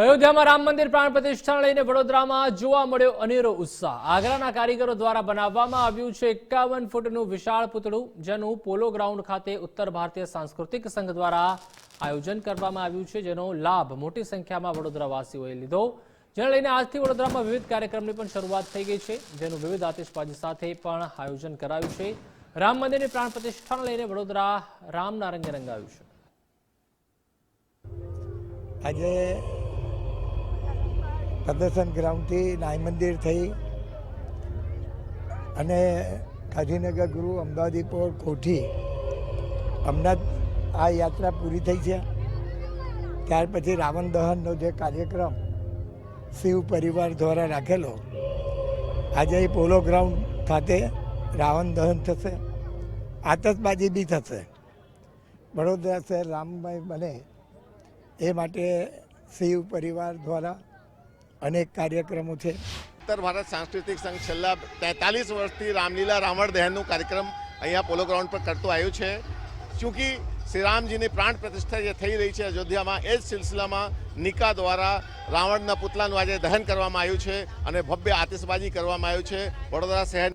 અયોધ્યામાં રામ મંદિર પ્રાણ પ્રતિષ્ઠાને લઈને વડોદરામાં જોવા મળ્યો અનેરો ઉત્સાહ. આગ્રાના કારીગરો દ્વારા બનાવવામાં આવ્યું છે એકાવન ફૂટનું વિશાળ પૂતળું, જેનું પોલો ગ્રાઉન્ડ ખાતે ઉત્તર ભારતીય સાંસ્કૃતિક સંઘ દ્વારા આયોજન કરવામાં આવ્યું છે, જેનો લાભ મોટી સંખ્યામાં વડોદરાવાસીઓએ લીધો. જેને લઈને આજથી વડોદરામાં વિવિધ કાર્યક્રમની પણ શરૂઆત થઈ ગઈ છે, જેનું વિવિધ આતિશબાજી સાથે પણ આયોજન કરાયું છે. રામ મંદિરની પ્રાણ પ્રતિષ્ઠાને લઈને વડોદરા રામના રંગે રંગાયું છે. આજે પ્રદર્શન ગ્રાઉન્ડથી નાય મંદિર થઈ અને ગાંધીનગર ગુરુ અમદાવાદી પોર કોઠી હમણાં આ યાત્રા પૂરી થઈ છે. ત્યાર પછી રાવણ દહનનો જે કાર્યક્રમ શિવ પરિવાર દ્વારા રાખેલો, આજે એ પોલો ગ્રાઉન્ડ ખાતે રાવણ દહન થશે, આતશબાજી બી થશે. વડોદરા શહેર રામભાઈ બને એ માટે શિવ પરિવાર દ્વારા અનેક કાર્યક્રમો છે. ઉત્તર ભારત સાંસ્કૃતિક સંઘ છેલ્લા તેતાલીસ વર્ષથી રામલીલા રાવણ દહનનું કાર્યક્રમ અહીંયા પોલો ગ્રાઉન્ડ પર કરતો આવ્યો છે. ચૂંકી શ્રી રામજીની પ્રાણ પ્રતિષ્ઠા જે થઈ રહી છે અયોધ્યામાં, એ જ સિલસિલામાં નિકા દ્વારા રાવણના પુતલાનું આજે દહન કરવામાં આવ્યું છે અને ભવ્ય આતિશબાજી કરવામાં આવ્યું છે. વડોદરા શહેર